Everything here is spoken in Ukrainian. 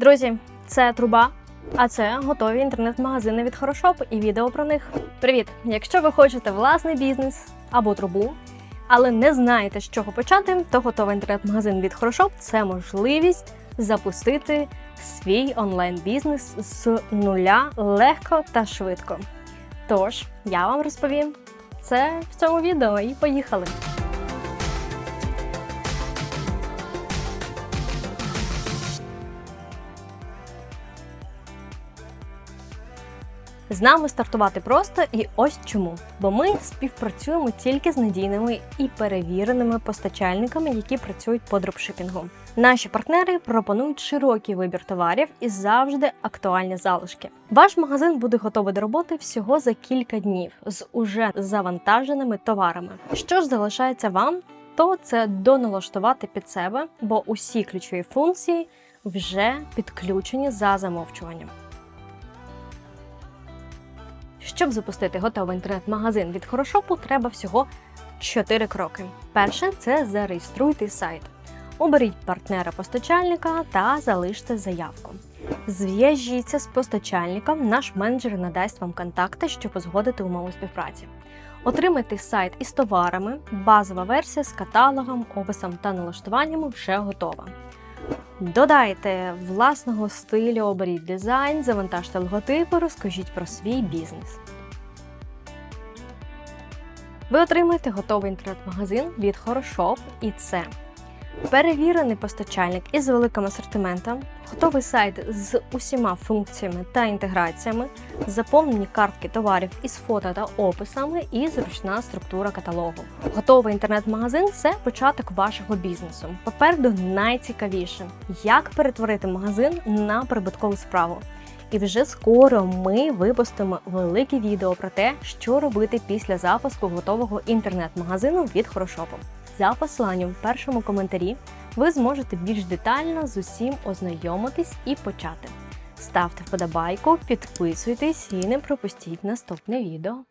Друзі, це труба. А це готові інтернет-магазини від Хорошоп і відео про них. Привіт! Якщо ви хочете власний бізнес або трубу, але не знаєте, з чого почати, то готовий інтернет-магазин від Хорошоп це можливість запустити свій онлайн-бізнес з нуля легко та швидко. Тож, я вам розповім це в цьому відео і поїхали! З нами стартувати просто і ось чому. Бо ми співпрацюємо тільки з надійними і перевіреними постачальниками, які працюють по дропшипінгу. Наші партнери пропонують широкий вибір товарів і завжди актуальні залишки. Ваш магазин буде готовий до роботи всього за кілька днів з уже завантаженими товарами. Що ж залишається вам, то це доналаштувати під себе, бо усі ключові функції вже підключені за замовчуванням. Щоб запустити готовий інтернет-магазин від Хорошопу, треба всього 4 кроки. Перше це зареєструйте сайт. Оберіть партнера-постачальника та залиште заявку. Зв'яжіться з постачальником, наш менеджер надасть вам контакти, щоб узгодити умови співпраці. Отримайте сайт із товарами, базова версія з каталогом, описом та налаштуваннями вже готова. Додайте власного стилю, оберіть дизайн, завантажте логотипи, розкажіть про свій бізнес. Ви отримаєте готовий інтернет-магазин від Хорошоп і це перевірений постачальник із великим асортиментом, готовий сайт з усіма функціями та інтеграціями, заповнені картки товарів із фото та описами і зручна структура каталогу. Готовий інтернет-магазин це початок вашого бізнесу. Попереду найцікавіше, як перетворити магазин на прибуткову справу. І вже скоро ми випустимо велике відео про те, що робити після запуску готового інтернет-магазину від Хорошопу. За посиланням в першому коментарі ви зможете більш детально з усім ознайомитись і почати. Ставте вподобайку, підписуйтесь і не пропустіть наступне відео.